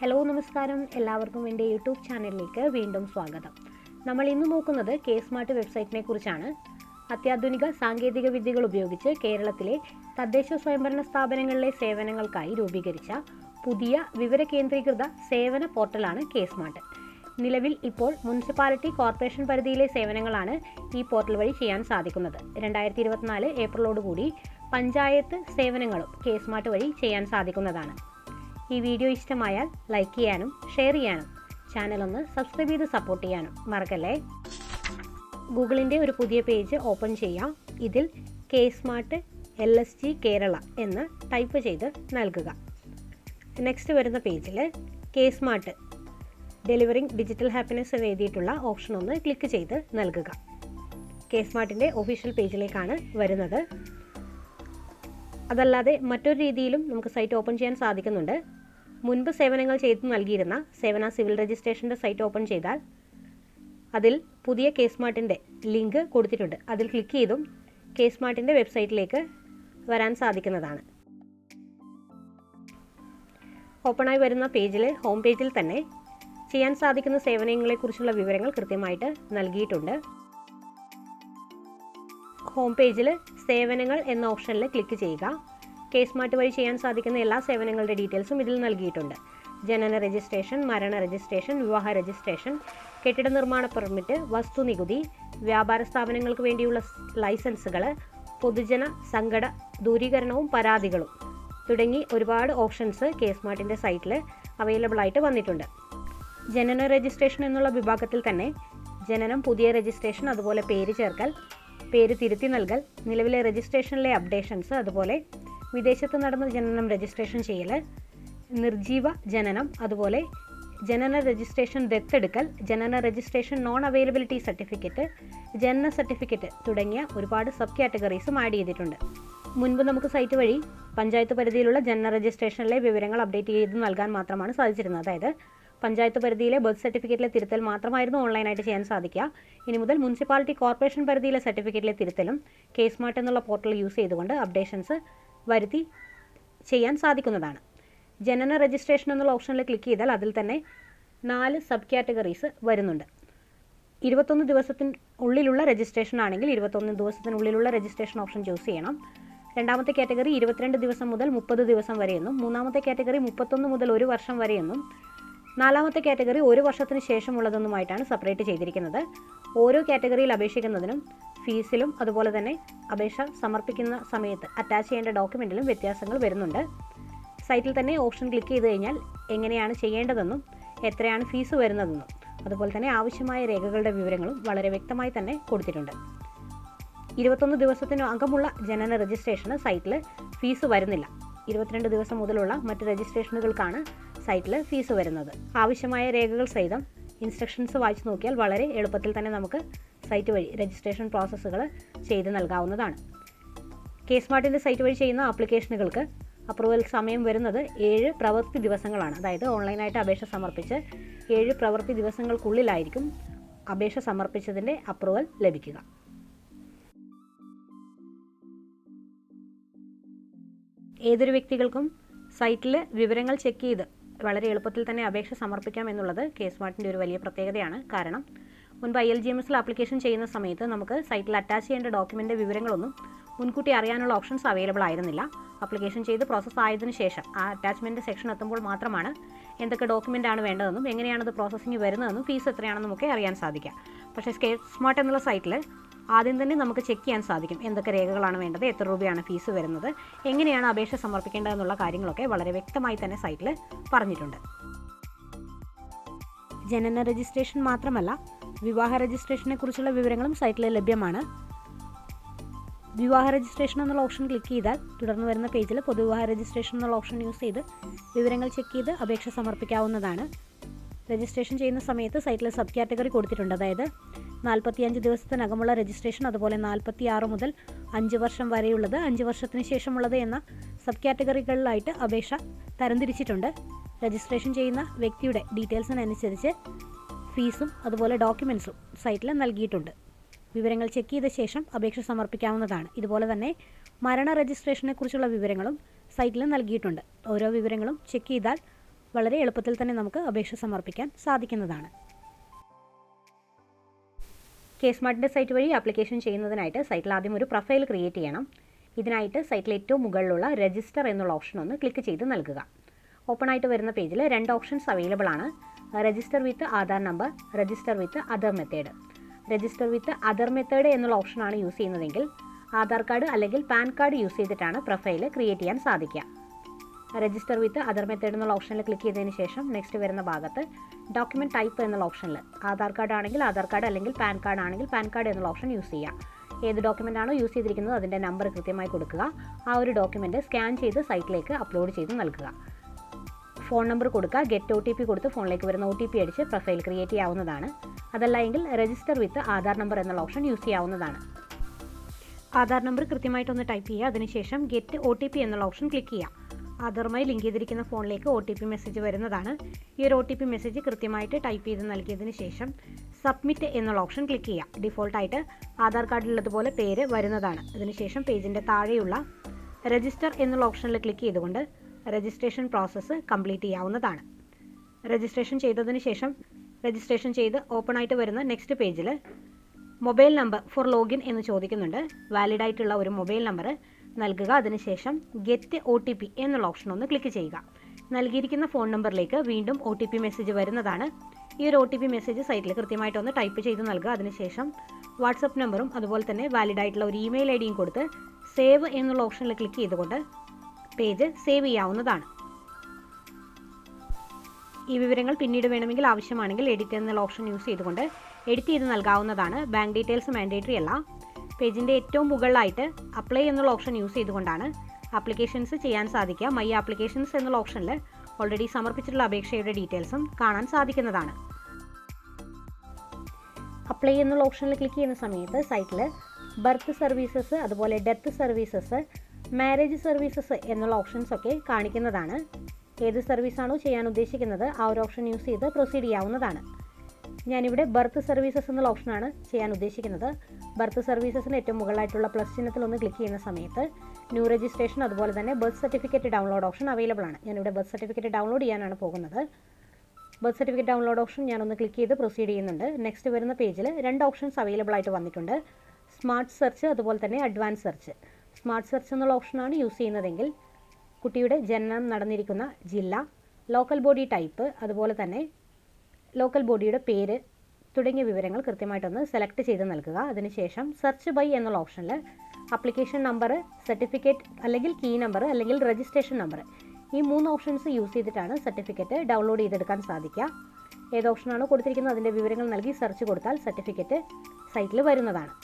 Hello നമസ്കാരം. എല്ലാവർക്കും എന്റെ യൂട്യൂബ് ചാനലിലേക്ക് വീണ്ടും സ്വാഗതം. നമ്മൾ ഇന്ന് നോക്കുന്നത് കെ സ്മാർട്ട് വെബ്സൈറ്റിനെ കുറിച്ചാണ്. അത്യാധുനിക സാങ്കേതിക വിദ്യകൾ ഉപയോഗിച്ച് കേരളത്തിലെ തദ്ദേശ സ്വയംഭരണ സ്ഥാപനങ്ങളിലെ സേവനങ്ങൾക്കായി രൂപീകരിച്ച പുതിയ വിവര കേന്ദ്രീകൃത സേവന പോർട്ടലാണ് കെ സ്മാർട്ട്. നിലവിൽ ഇപ്പോൾ മുനിസിപ്പാലിറ്റി കോർപ്പറേഷൻ പരിധിയിലെ സേവനങ്ങളാണ് ഈ പോർട്ടൽ വഴി ചെയ്യാൻ സാധിക്കുന്നത്. രണ്ടായിരത്തി ഇരുപത്തിനാല് ഏപ്രിലോടുകൂടി പഞ്ചായത്ത് സേവനങ്ങളും കെ സ്മാർട്ട് വഴി ചെയ്യാൻ സാധിക്കുന്നതാണ്. ഈ വീഡിയോ ഇഷ്ടമായാൽ ലൈക്ക് ചെയ്യാനും ഷെയർ ചെയ്യാനും ചാനൽ ഒന്ന് സബ്സ്ക്രൈബ് ചെയ്ത് സപ്പോർട്ട് ചെയ്യാനും മറക്കല്ലേ? ഗൂഗിളിന്റെ ഒരു പുതിയ പേജ് ഓപ്പൺ ചെയ്യാം. ഇതിൽ K smart L S G Kerala എന്ന് ടൈപ്പ് ചെയ്ത് നൽകുക. നെക്സ്റ്റ് വരുന്ന പേജിൽ K smart delivering digital happiness എന്ന് എഴുതിയിട്ടുള്ള ഓപ്ഷൻ ഒന്ന് ക്ലിക്ക് ചെയ്ത് നൽകുക. കെ സ്മാർട്ടിന്റെ ഒഫീഷ്യൽ പേജിലേക്കാണ് വരുന്നത്. അതല്ലാതെ മറ്റൊരു രീതിയിലും നമുക്ക് സൈറ്റ് ഓപ്പൺ ചെയ്യാൻ സാധിക്കുന്നുണ്ട്. മുൻപ് സേവനങ്ങൾ ചെയ്തു നൽകിയിരുന്ന സേവന സിവിൽ രജിസ്ട്രേഷന്റെ സൈറ്റ് ഓപ്പൺ ചെയ്താൽ അതിൽ പുതിയ കേസ് മാർട്ടിന്റെ ലിങ്ക് കൊടുത്തിട്ടുണ്ട്. അതിൽ ക്ലിക്ക് ചെയ്തും കേസ് മാർട്ടിന്റെ വെബ്സൈറ്റിലേക്ക് വരാൻ സാധിക്കുന്നതാണ്. ഓപ്പണായി വരുന്ന പേജിൽ ഹോം പേജിൽ തന്നെ ചെയ്യാൻ സാധിക്കുന്ന സേവനങ്ങളെക്കുറിച്ചുള്ള വിവരങ്ങൾ കൃത്യമായിട്ട് നൽകിയിട്ടുണ്ട്. ഹോം പേജിൽ സേവനങ്ങൾ എന്ന ഓപ്ഷനിൽ ക്ലിക്ക് ചെയ്യുക. കെ സ്മാർട്ട് വഴി ചെയ്യാൻ സാധിക്കുന്ന എല്ലാ സേവനങ്ങളുടെ ഡീറ്റെയിൽസും ഇതിൽ നൽകിയിട്ടുണ്ട്. ജനന രജിസ്ട്രേഷൻ മരണ രജിസ്ട്രേഷൻ വിവാഹ രജിസ്ട്രേഷൻ കെട്ടിട നിർമ്മാണ പെർമിറ്റ് വസ്തു നികുതി വ്യാപാര സ്ഥാപനങ്ങൾക്ക് വേണ്ടിയുള്ള ലൈസൻസുകൾ പൊതുജന സങ്കട ദൂരീകരണവും പരാതികളും തുടങ്ങി ഒരുപാട് ഓപ്ഷൻസ് കെ സ്മാർട്ടിന്റെ സൈറ്റിൽ അവൈലബിൾ ആയിട്ട് വന്നിട്ടുണ്ട്. ജനന രജിസ്ട്രേഷൻ എന്നുള്ള വിഭാഗത്തിൽ തന്നെ ജനനം പുതിയ രജിസ്ട്രേഷൻ അതുപോലെ പേര് ചേർക്കൽ പേര് തിരുത്തി നൽകൽ നിലവിലെ രജിസ്ട്രേഷനിലെ അപ്ഡേഷൻസ് അതുപോലെ വിദേശത്ത് നടന്ന ജനനം രജിസ്ട്രേഷൻ ചെയ്യൽ നിർജീവ ജനനം അതുപോലെ ജനന രജിസ്ട്രേഷൻ ദത്തെടുക്കൽ ജനന രജിസ്ട്രേഷൻ നോൺ അവൈലബിലിറ്റി സർട്ടിഫിക്കറ്റ് ജനന സർട്ടിഫിക്കറ്റ് തുടങ്ങിയ ഒരുപാട് സബ് കാറ്റഗറീസും ആഡ് ചെയ്തിട്ടുണ്ട്. മുൻപ് നമുക്ക് സൈറ്റ് വഴി പഞ്ചായത്ത് പരിധിയിലുള്ള ജനന രജിസ്ട്രേഷനിലെ വിവരങ്ങൾ അപ്ഡേറ്റ് ചെയ്ത് നൽകാൻ മാത്രമാണ് സാധിച്ചിരുന്നത്. അതായത് പഞ്ചായത്ത് പരിധിയിലെ ബർത്ത് സർട്ടിഫിക്കറ്റിലെ തിരുത്തൽ മാത്രമായിരുന്നു ഓൺലൈനായിട്ട് ചെയ്യാൻ സാധിക്കുക. ഇനി മുതൽ മുനിസിപ്പാലിറ്റി കോർപ്പറേഷൻ പരിധിയിലെ സർട്ടിഫിക്കറ്റിലെ തിരുത്തലും കേസ് മാർട്ട് എന്നുള്ള പോർട്ടൽ യൂസ് ചെയ്തുകൊണ്ട് അപ്ഡേഷൻസ് വരുത്തി ചെയ്യാൻ സാധിക്കുന്നതാണ്. ജനന രജിസ്ട്രേഷൻ എന്നുള്ള ഓപ്ഷനിൽ ക്ലിക്ക് ചെയ്താൽ അതിൽ തന്നെ നാല് സബ് കാറ്റഗറീസ് വരുന്നുണ്ട്. ഇരുപത്തൊന്ന് ദിവസത്തിന് ഉള്ളിലുള്ള രജിസ്ട്രേഷൻ ആണെങ്കിൽ ഇരുപത്തൊന്ന് ദിവസത്തിനുള്ളിലുള്ള രജിസ്ട്രേഷൻ ഓപ്ഷൻ ചൂസ് ചെയ്യണം. രണ്ടാമത്തെ കാറ്റഗറി ഇരുപത്തിരണ്ട് ദിവസം മുതൽ മുപ്പത് ദിവസം വരെയെന്നും മൂന്നാമത്തെ കാറ്റഗറി മുപ്പത്തൊന്ന് മുതൽ ഒരു വർഷം വരെയെന്നും നാലാമത്തെ കാറ്റഗറി ഒരു വർഷത്തിന് ശേഷമുള്ളതെന്നുമായിട്ടാണ് സെപ്പറേറ്റ് ചെയ്തിരിക്കുന്നത്. ഓരോ കാറ്റഗറിയിൽ അപേക്ഷിക്കുന്നതിനും ഫീസിലും അതുപോലെ തന്നെ അപേക്ഷ സമർപ്പിക്കുന്ന സമയത്ത് അറ്റാച്ച് ചെയ്യേണ്ട ഡോക്യുമെന്റിലും വ്യത്യാസങ്ങൾ വരുന്നുണ്ട്. സൈറ്റിൽ തന്നെ ഓപ്ഷൻ ക്ലിക്ക് ചെയ്ത് കഴിഞ്ഞാൽ എങ്ങനെയാണ് ചെയ്യേണ്ടതെന്നും എത്രയാണ് ഫീസ് വരുന്നതെന്നും അതുപോലെ തന്നെ ആവശ്യമായ രേഖകളുടെ വിവരങ്ങളും വളരെ വ്യക്തമായി തന്നെ കൊടുത്തിട്ടുണ്ട്. ഇരുപത്തൊന്ന് ദിവസത്തിന് അകമുള്ള ജനന രജിസ്ട്രേഷന് സൈറ്റിൽ ഫീസ് വരുന്നില്ല. ഇരുപത്തിരണ്ട് ദിവസം മുതലുള്ള മറ്റ് രജിസ്ട്രേഷനുകൾക്കാണ് സൈറ്റിൽ ഫീസ് വരുന്നത്. ആവശ്യമായ രേഖകൾ സഹിതം ഇൻസ്ട്രക്ഷൻസ് വായിച്ചു നോക്കിയാൽ വളരെ എളുപ്പത്തിൽ തന്നെ നമുക്ക് സൈറ്റ് വഴി രജിസ്ട്രേഷൻ പ്രോസസ്സുകൾ ചെയ്ത് നൽകാവുന്നതാണ്. കെ സ്മാർട്ടിന്റെ സൈറ്റ് വഴി ചെയ്യുന്ന ആപ്ലിക്കേഷനുകൾക്ക് അപ്രൂവൽ സമയം വരുന്നത് ഏഴ് പ്രവൃത്തി ദിവസങ്ങളാണ്. അതായത് ഓൺലൈനായിട്ട് അപേക്ഷ സമർപ്പിച്ച് ഏഴ് പ്രവൃത്തി ദിവസങ്ങൾക്കുള്ളിലായിരിക്കും അപേക്ഷ സമർപ്പിച്ചതിന്റെ അപ്രൂവൽ ലഭിക്കുക. ഏതൊരു വ്യക്തികൾക്കും സൈറ്റിൽ വിവരങ്ങൾ ചെക്ക് ചെയ്ത് വളരെ എളുപ്പത്തിൽ തന്നെ അപേക്ഷ സമർപ്പിക്കാം എന്നുള്ളത് കെ സ്മാർട്ടിന്റെ ഒരു വലിയ പ്രത്യേകതയാണ്. കാരണം മുൻപ് ഐ എൽ ജി എം എസിൽ ആപ്ലിക്കേഷൻ ചെയ്യുന്ന സമയത്ത് നമുക്ക് സൈറ്റിൽ അറ്റാച്ച് ചെയ്യേണ്ട ഡോക്യുമെന്റ് വിവരങ്ങളൊന്നും മുൻകൂട്ടി അറിയാനുള്ള ഓപ്ഷൻസ് അവൈലബിൾ ആയിരുന്നില്ല. അപ്ലിക്കേഷൻ ചെയ്ത് പ്രോസസ്സ് ആയതിനു ശേഷം ആ അറ്റാച്ച്മെന്റ് സെക്ഷൻ എത്തുമ്പോൾ മാത്രമാണ് എന്തൊക്കെ ഡോക്യുമെന്റ് ആണ് വേണ്ടതെന്നും എങ്ങനെയാണത് പ്രോസസ്സിങ് വരുന്നതെന്നും ഫീസ് എത്രയാണെന്നും ഒക്കെ അറിയാൻ സാധിക്കുക. പക്ഷേ സ്കേ സ്മാർട്ട് എന്നുള്ള സൈറ്റിൽ ആദ്യം തന്നെ നമുക്ക് ചെക്ക് ചെയ്യാൻ സാധിക്കും എന്തൊക്കെ രേഖകളാണ് വേണ്ടത് എത്ര രൂപയാണ് ഫീസ് വരുന്നത് എങ്ങനെയാണ് അപേക്ഷ സമർപ്പിക്കേണ്ടതെന്നുള്ള കാര്യങ്ങളൊക്കെ വളരെ വ്യക്തമായി തന്നെ സൈറ്റിൽ പറഞ്ഞിട്ടുണ്ട്. ജനന രജിസ്ട്രേഷൻ മാത്രമല്ല വിവാഹ രജിസ്ട്രേഷനെ കുറിച്ചുള്ള വിവരങ്ങളും സൈറ്റിൽ ലഭ്യമാണ്. വിവാഹ രജിസ്ട്രേഷൻ എന്നുള്ള ഓപ്ഷൻ ക്ലിക്ക് ചെയ്താൽ തുടർന്ന് വരുന്ന പേജിൽ പൊതുവിവാഹ രജിസ്ട്രേഷൻ എന്നുള്ള ഓപ്ഷൻ യൂസ് ചെയ്ത് വിവരങ്ങൾ ചെക്ക് ചെയ്ത് അപേക്ഷ സമർപ്പിക്കാവുന്നതാണ്. രജിസ്ട്രേഷൻ ചെയ്യുന്ന സമയത്ത് സൈറ്റിൽ സബ് കാറ്റഗറി കൊടുത്തിട്ടുണ്ട്. അതായത് നാൽപ്പത്തിയഞ്ച് ദിവസത്തിനകമുള്ള രജിസ്ട്രേഷൻ അതുപോലെ നാൽപ്പത്തി ആറ് മുതൽ അഞ്ച് വർഷം വരെയുള്ളത് അഞ്ച് വർഷത്തിന് ശേഷമുള്ളത് എന്ന സബ് കാറ്റഗറികളിലായിട്ട് അപേക്ഷ തരംതിരിച്ചിട്ടുണ്ട്. രജിസ്ട്രേഷൻ ചെയ്യുന്ന വ്യക്തിയുടെ ഡീറ്റെയിൽസിനനുസരിച്ച് ഫീസും അതുപോലെ ഡോക്യുമെൻസും സൈറ്റിൽ നൽകിയിട്ടുണ്ട്. വിവരങ്ങൾ ചെക്ക് ചെയ്ത ശേഷം അപേക്ഷ സമർപ്പിക്കാവുന്നതാണ്. ഇതുപോലെ തന്നെ മരണ രജിസ്ട്രേഷനെ കുറിച്ചുള്ള വിവരങ്ങളും സൈറ്റിൽ നൽകിയിട്ടുണ്ട്. ഓരോ വിവരങ്ങളും ചെക്ക് ചെയ്താൽ വളരെ എളുപ്പത്തിൽ തന്നെ നമുക്ക് അപേക്ഷ സമർപ്പിക്കാൻ സാധിക്കുന്നതാണ്. കേസ് മാർട്ടിന്റെ സൈറ്റ് വഴി ആപ്ലിക്കേഷൻ ചെയ്യുന്നതിനായിട്ട് സൈറ്റിൽ ആദ്യം ഒരു പ്രൊഫൈൽ ക്രിയേറ്റ് ചെയ്യണം. ഇതിനായിട്ട് സൈറ്റിൽ ഏറ്റവും മുകളിലുള്ള രജിസ്റ്റർ എന്നുള്ള ഓപ്ഷൻ ഒന്ന് ക്ലിക്ക് ചെയ്ത് നൽകുക. ഓപ്പൺ ആയിട്ട് വരുന്ന പേജിൽ രണ്ട് ഓപ്ഷൻസ് അവൈലബിൾ ആണ്. Register with Aadhaar number register with other method register with other method എന്നുള്ള ഓപ്ഷനാണ് യൂസ് ചെയ്യുന്നതെങ്കിൽ ആധാർ കാർഡ് അല്ലെങ്കിൽ പാൻ കാർഡ് യൂസ് ചെയ്തിട്ടാണ് പ്രൊഫൈൽ ക്രിയേറ്റ് ചെയ്യാൻ സാധിക്കുക. രജിസ്റ്റർ വിത്ത് അതർ മെത്തേഡ് എന്നുള്ള ഓപ്ഷനിൽ ക്ലിക്ക് ചെയ്തതിന് ശേഷം നെക്സ്റ്റ് വരുന്ന ഭാഗത്ത് ഡോക്യുമെന്റ് ടൈപ്പ് എന്നുള്ള ഓപ്ഷനിൽ ആധാർ കാർഡ് ആണെങ്കിൽ ആധാർ കാർഡ് അല്ലെങ്കിൽ പാൻ കാർഡ് ആണെങ്കിൽ പാൻ കാർഡ് എന്നുള്ള ഓപ്ഷൻ യൂസ് ചെയ്യാം ഏത് ഡോക്യുമെന്റ് ആണോ യൂസ് ചെയ്തിരിക്കുന്നത് അതിന്റെ നമ്പർ കൃത്യമായി കൊടുക്കുക. ആ ഒരു ഡോക്യുമെന്റ് സ്കാൻ ചെയ്ത് സൈറ്റിലേക്ക് അപ്ലോഡ് ചെയ്ത് നൽകുക. ഫോൺ നമ്പർ കൊടുക്കുക ഗെറ്റ് ഒ ടി പി കൊടുത്ത് ഫോണിലേക്ക് വരുന്ന ഒ ടി പി അടിച്ച് പ്രൊഫൈൽ ക്രിയേറ്റ് ചെയ്യാവുന്നതാണ്. അതല്ല എങ്കിൽ രജിസ്റ്റർ വിത്ത് ആധാർ നമ്പർ എന്നുള്ള ഓപ്ഷൻ യൂസ് ചെയ്യാവുന്നതാണ്. ആധാർ നമ്പർ കൃത്യമായിട്ടൊന്ന് ടൈപ്പ് ചെയ്യുക അതിനുശേഷം ഗെറ്റ് ഒ ടി പി എന്നുള്ള ഓപ്ഷൻ ക്ലിക്ക് ചെയ്യുക. ആധാറുമായി ലിങ്ക് ചെയ്തിരിക്കുന്ന ഫോണിലേക്ക് ഒ ടി പി മെസ്സേജ് വരുന്നതാണ്. ഈ ഒരു ഒ ടി പി മെസ്സേജ് കൃത്യമായിട്ട് ടൈപ്പ് ചെയ്ത് നൽകിയതിന് ശേഷം സബ്മിറ്റ് എന്നുള്ള ഓപ്ഷൻ ക്ലിക്ക് ചെയ്യുക. ഡിഫോൾട്ടായിട്ട് ആധാർ കാർഡിലുള്ളതുപോലെ പേര് വരുന്നതാണ്. അതിനുശേഷം പേജിന്റെ താഴെയുള്ള രജിസ്റ്റർ എന്നുള്ള ഓപ്ഷനിൽ ക്ലിക്ക് ചെയ്തുകൊണ്ട് രജിസ്ട്രേഷൻ പ്രോസസ്സ് കംപ്ലീറ്റ് ചെയ്യാവുന്നതാണ്. രജിസ്ട്രേഷൻ ചെയ്തതിന് ശേഷം രജിസ്ട്രേഷൻ ചെയ്ത് ഓപ്പൺ ആയിട്ട് വരുന്ന നെക്സ്റ്റ് പേജിൽ മൊബൈൽ നമ്പർ ഫോർ ലോഗിൻ എന്ന് ചോദിക്കുന്നുണ്ട്. വാലിഡ് ആയിട്ടുള്ള ഒരു മൊബൈൽ നമ്പർ നൽകുക. അതിനുശേഷം ഗെറ്റ് ഒ ടി പി എന്നുള്ള ഓപ്ഷൻ ഒന്ന് ക്ലിക്ക് ചെയ്യുക. നൽകിയിരിക്കുന്ന ഫോൺ നമ്പറിലേക്ക് വീണ്ടും ഒ ടി പി മെസ്സേജ് വരുന്നതാണ്. ഈ ഒരു ഒ ടി പി മെസ്സേജ് സൈറ്റിൽ കൃത്യമായിട്ടൊന്ന് ടൈപ്പ് ചെയ്ത് നൽകുക. അതിനുശേഷം വാട്സപ്പ് നമ്പറും അതുപോലെ തന്നെ വാലിഡ് ആയിട്ടുള്ള ഒരു ഇമെയിൽ ഐ ഡിയും കൊടുത്ത് സേവ് എന്നുള്ള ഓപ്ഷനിൽ ക്ലിക്ക് ചെയ്തുകൊണ്ട് പേജ് സേവ് ചെയ്യാവുന്നതാണ്. ഈ വിവരങ്ങൾ പിന്നീട് വേണമെങ്കിൽ ആവശ്യമാണെങ്കിൽ എഡിറ്റ് എന്നുള്ള ഓപ്ഷൻ യൂസ് ചെയ്തുകൊണ്ട് എഡിറ്റ് ചെയ്ത് നൽകാവുന്നതാണ്. ബാങ്ക് ഡീറ്റെയിൽസ് മാൻഡേറ്ററി അല്ല. പേജിന്റെ ഏറ്റവും മുകളിലായിട്ട് അപ്ലൈ എന്നുള്ള ഓപ്ഷൻ യൂസ് ചെയ്തുകൊണ്ടാണ് അപ്ലിക്കേഷൻസ് ചെയ്യാൻ സാധിക്കുക. മൈ ആപ്ലിക്കേഷൻസ് എന്നുള്ള ഓപ്ഷനിൽ ഓൾറെഡി സമർപ്പിച്ചിട്ടുള്ള അപേക്ഷയുടെ ഡീറ്റെയിൽസും കാണാൻ സാധിക്കുന്നതാണ്. അപ്ലൈ എന്നുള്ള ഓപ്ഷനിൽ ക്ലിക്ക് ചെയ്യുന്ന സമയത്ത് സൈറ്റിൽ ബർത്ത് സർവീസസ് അതുപോലെ ഡെത്ത് സർവീസസ് മാരേജ് സർവീസസ് എന്നുള്ള ഓപ്ഷൻസ് ഒക്കെ കാണിക്കുന്നതാണ്. ഏത് സർവീസാണോ ചെയ്യാൻ ഉദ്ദേശിക്കുന്നത് ആ ഒരു ഓപ്ഷൻ യൂസ് ചെയ്ത് പ്രൊസീഡ് ചെയ്യാവുന്നതാണ്. ഞാനിവിടെ ബർത്ത് സർവീസസ് എന്നുള്ള ഓപ്ഷനാണ് ചെയ്യാൻ ഉദ്ദേശിക്കുന്നത്. ബർത്ത് സർവീസസിന് ഏറ്റവും മുകളിലായിട്ടുള്ള പ്ലസ് ചിഹ്നത്തിൽ ഒന്ന് ക്ലിക്ക് ചെയ്യുന്ന സമയത്ത് ന്യൂ രജിസ്ട്രേഷൻ അതുപോലെ തന്നെ birth certificate download option available ആണ്. ഞാനിവിടെ ബർത്ത് സർട്ടിഫിക്കറ്റ് ഡൗൺലോഡ് ചെയ്യാനാണ് പോകുന്നത്. ബർത്ത് സർട്ടിഫിക്കറ്റ് ഡൗൺലോഡ് ഓപ്ഷൻ ഞാനൊന്ന് ക്ലിക്ക് ചെയ്ത് പ്രൊസീഡ് ചെയ്യുന്നുണ്ട്. നെക്സ്റ്റ് വരുന്ന പേജിൽ രണ്ട് ഓപ്ഷൻസ് അവൈലബിൾ ആയിട്ട് വന്നിട്ടുണ്ട്. സ്മാർട്ട് സെർച്ച് അതുപോലെ തന്നെ അഡ്വാൻസ് സെർച്ച് സ്മാർട്ട് സെർച്ച് എന്നുള്ള ഓപ്ഷനാണ് യൂസ് ചെയ്യുന്നതെങ്കിൽ കുട്ടിയുടെ ജനനം നടന്നിരിക്കുന്ന ജില്ല ലോക്കൽ ബോഡി ടൈപ്പ് അതുപോലെ തന്നെ ലോക്കൽ ബോഡിയുടെ പേര് തുടങ്ങിയ വിവരങ്ങൾ കൃത്യമായിട്ടൊന്ന് സെലക്ട് ചെയ്ത് നൽകുക. അതിനുശേഷം സെർച്ച് ബൈ എന്നുള്ള ഓപ്ഷനിൽ അപ്ലിക്കേഷൻ നമ്പർ സർട്ടിഫിക്കറ്റ് അല്ലെങ്കിൽ കീ നമ്പർ അല്ലെങ്കിൽ രജിസ്ട്രേഷൻ നമ്പർ. ഈ മൂന്ന് ഓപ്ഷൻസ് യൂസ് ചെയ്തിട്ടാണ് സർട്ടിഫിക്കറ്റ് ഡൗൺലോഡ് ചെയ്തെടുക്കാൻ സാധിക്കുക. ഏത് ഓപ്ഷനാണോ കൊടുത്തിരിക്കുന്നത് അതിന്റെ വിവരങ്ങൾ നൽകി സെർച്ച് കൊടുത്താൽ സർട്ടിഫിക്കറ്റ് സൈറ്റിൽ വരുന്നതാണ്.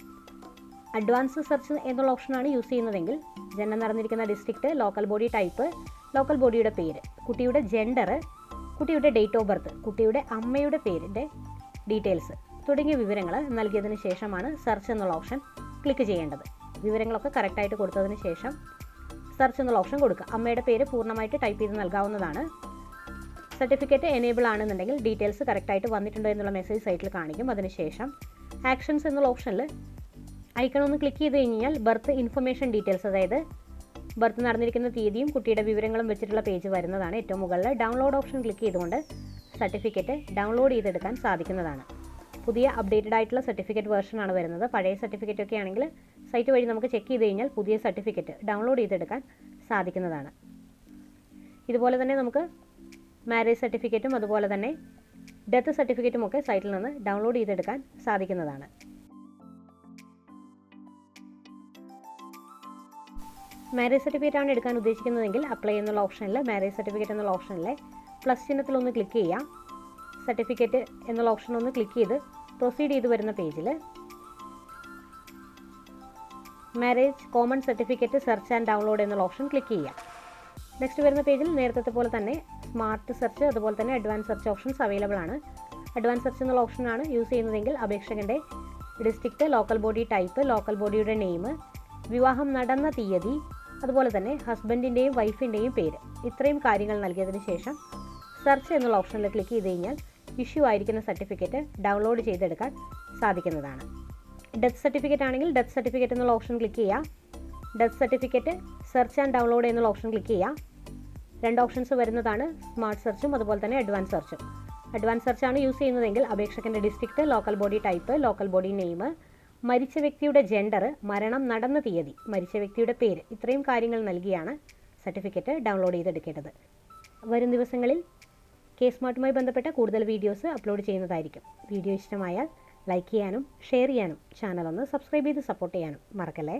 അഡ്വാൻസ് സെർച്ച് എന്നുള്ള ഓപ്ഷനാണ് യൂസ് ചെയ്യുന്നതെങ്കിൽ ജനനം നടന്നിരിക്കുന്ന district local body type local ബോഡിയുടെ പേര് കുട്ടിയുടെ ജെൻഡർ കുട്ടിയുടെ ഡേറ്റ് ഓഫ് ബർത്ത് കുട്ടിയുടെ അമ്മയുടെ പേരിന്റെ ഡീറ്റെയിൽസ് തുടങ്ങിയ വിവരങ്ങൾ നൽകിയതിന് ശേഷമാണ് സെർച്ച് എന്നുള്ള ഓപ്ഷൻ ക്ലിക്ക് ചെയ്യേണ്ടത്. വിവരങ്ങളൊക്കെ കറക്റ്റായിട്ട് കൊടുത്തതിന് ശേഷം സെർച്ച് എന്നുള്ള ഓപ്ഷൻ കൊടുക്കുക. അമ്മയുടെ പേര് പൂർണമായിട്ട് ടൈപ്പ് ചെയ്ത് നൽകാവുന്നതാണ്. സർട്ടിഫിക്കറ്റ് എനേബിൾ ആണെന്നുണ്ടെങ്കിൽ ഡീറ്റെയിൽസ് കറക്റ്റായിട്ട് വന്നിട്ടുണ്ടോ എന്നുള്ള മെസ്സേജ് സൈറ്റിൽ കാണിക്കും. അതിനുശേഷം ആക്ഷൻസ് എന്നുള്ള ഓപ്ഷനിൽ ഐക്കൺ ഒന്ന് ക്ലിക്ക് ചെയ്ത് കഴിഞ്ഞാൽ ബർത്ത് ഇൻഫർമേഷൻ ഡീറ്റെയിൽസ് അതായത് ബർത്ത് നടന്നിരിക്കുന്ന തീയതിയും കുട്ടിയുടെ വിവരങ്ങളും വെച്ചിട്ടുള്ള പേജ് വരുന്നതാണ്. ഏറ്റവും മുകളിൽ ഡൗൺലോഡ് ഓപ്ഷൻ ക്ലിക്ക് ചെയ്തുകൊണ്ട് സർട്ടിഫിക്കറ്റ് ഡൗൺലോഡ് ചെയ്തെടുക്കാൻ സാധിക്കുന്നതാണ്. പുതിയ അപ്ഡേറ്റഡ് ആയിട്ടുള്ള സർട്ടിഫിക്കറ്റ് വേർഷനാണ് വരുന്നത്. പഴയ സർട്ടിഫിക്കറ്റ് ഒക്കെ ആണെങ്കിൽ സൈറ്റ് വഴി നമുക്ക് ചെക്ക് ചെയ്ത് കഴിഞ്ഞാൽ പുതിയ സർട്ടിഫിക്കറ്റ് ഡൗൺലോഡ് ചെയ്തെടുക്കാൻ സാധിക്കുന്നതാണ്. ഇതുപോലെ തന്നെ നമുക്ക് മാരേജ് സർട്ടിഫിക്കറ്റും അതുപോലെ തന്നെ ഡെത്ത് സർട്ടിഫിക്കറ്റും ഒക്കെ സൈറ്റിൽ നിന്ന് ഡൗൺലോഡ് ചെയ്തെടുക്കാൻ സാധിക്കുന്നതാണ്. മാരേജ് സർട്ടിഫിക്കറ്റ് ആണ് എടുക്കാൻ ഉദ്ദേശിക്കുന്നതെങ്കിൽ അപ്ലൈ എന്നുള്ള ഓപ്ഷനിൽ മാരേജ് സർട്ടിഫിക്കറ്റ് എന്നുള്ള ഓപ്ഷനിലെ പ്ലസ് ചിഹ്നത്തിൽ ഒന്ന് ക്ലിക്ക് ചെയ്യാം. സർട്ടിഫിക്കറ്റ് എന്നുള്ള ഓപ്ഷൻ ഒന്ന് ക്ലിക്ക് ചെയ്ത് പ്രൊസീഡ് ചെയ്ത് വരുന്ന പേജിൽ marriage common certificate search and download എന്നുള്ള ഓപ്ഷൻ ക്ലിക്ക് ചെയ്യാം. നെക്സ്റ്റ് വരുന്ന പേജിൽ നേരത്തെ പോലെ തന്നെ സ്മാർട്ട് സെർച്ച് അതുപോലെ തന്നെ അഡ്വാൻസ് സെർച്ച് ഓപ്ഷൻസ് അവൈലബിൾ ആണ്. അഡ്വാൻസ് സെർച്ച് എന്നുള്ള ഓപ്ഷനാണ് യൂസ് ചെയ്യുന്നതെങ്കിൽ അപേക്ഷകന്റെ district local body type local ബോഡിയുടെ നെയിം വിവാഹം നടന്ന തീയതി അതുപോലെ തന്നെ ഹസ്ബൻഡിന്റെയും വൈഫിന്റെയും പേര്. ഇത്രയും കാര്യങ്ങൾ നൽകിയതിന് ശേഷം സെർച്ച് എന്നുള്ള ഓപ്ഷനിൽ ക്ലിക്ക് ചെയ്ത് കഴിഞ്ഞാൽ ഇഷ്യൂ ആയിരിക്കുന്ന സർട്ടിഫിക്കറ്റ് ഡൗൺലോഡ് ചെയ്തെടുക്കാൻ സാധിക്കുന്നതാണ്. ഡെത്ത് സർട്ടിഫിക്കറ്റ് ആണെങ്കിൽ ഡെത്ത് സർട്ടിഫിക്കറ്റ് എന്നുള്ള ഓപ്ഷൻ ക്ലിക്ക് ചെയ്യാം. Death certificate search and download എന്നുള്ള ഓപ്ഷൻ ക്ലിക്ക് ചെയ്യാം. രണ്ട് ഓപ്ഷൻസ് വരുന്നതാണ് സ്മാർട്ട് സെർച്ചും അതുപോലെ തന്നെ അഡ്വാൻസ് സെർച്ചും അഡ്വാൻസ് സെർച്ചാണ് യൂസ് ചെയ്യുന്നതെങ്കിൽ അപേക്ഷകന്റെ district local body type local body name മരിച്ച വ്യക്തിയുടെ ജെൻഡർ മരണം നടന്ന തീയതി മരിച്ച വ്യക്തിയുടെ പേര് ഇത്രയും കാര്യങ്ങൾ നൽകിയാണ് സർട്ടിഫിക്കറ്റ് ഡൗൺലോഡ് ചെയ്തെടുക്കേണ്ടത്. വരും ദിവസങ്ങളിൽ കേസ് സ്മാർട്ടുമായി ബന്ധപ്പെട്ട കൂടുതൽ വീഡിയോസ് അപ്ലോഡ് ചെയ്യുന്നതായിരിക്കും. വീഡിയോ ഇഷ്ടമായാൽ ലൈക്ക് ചെയ്യാനും ഷെയർ ചെയ്യാനും ചാനൽ ഒന്ന് സബ്സ്ക്രൈബ് ചെയ്ത് സപ്പോർട്ട് ചെയ്യാനും മറക്കല്ലേ?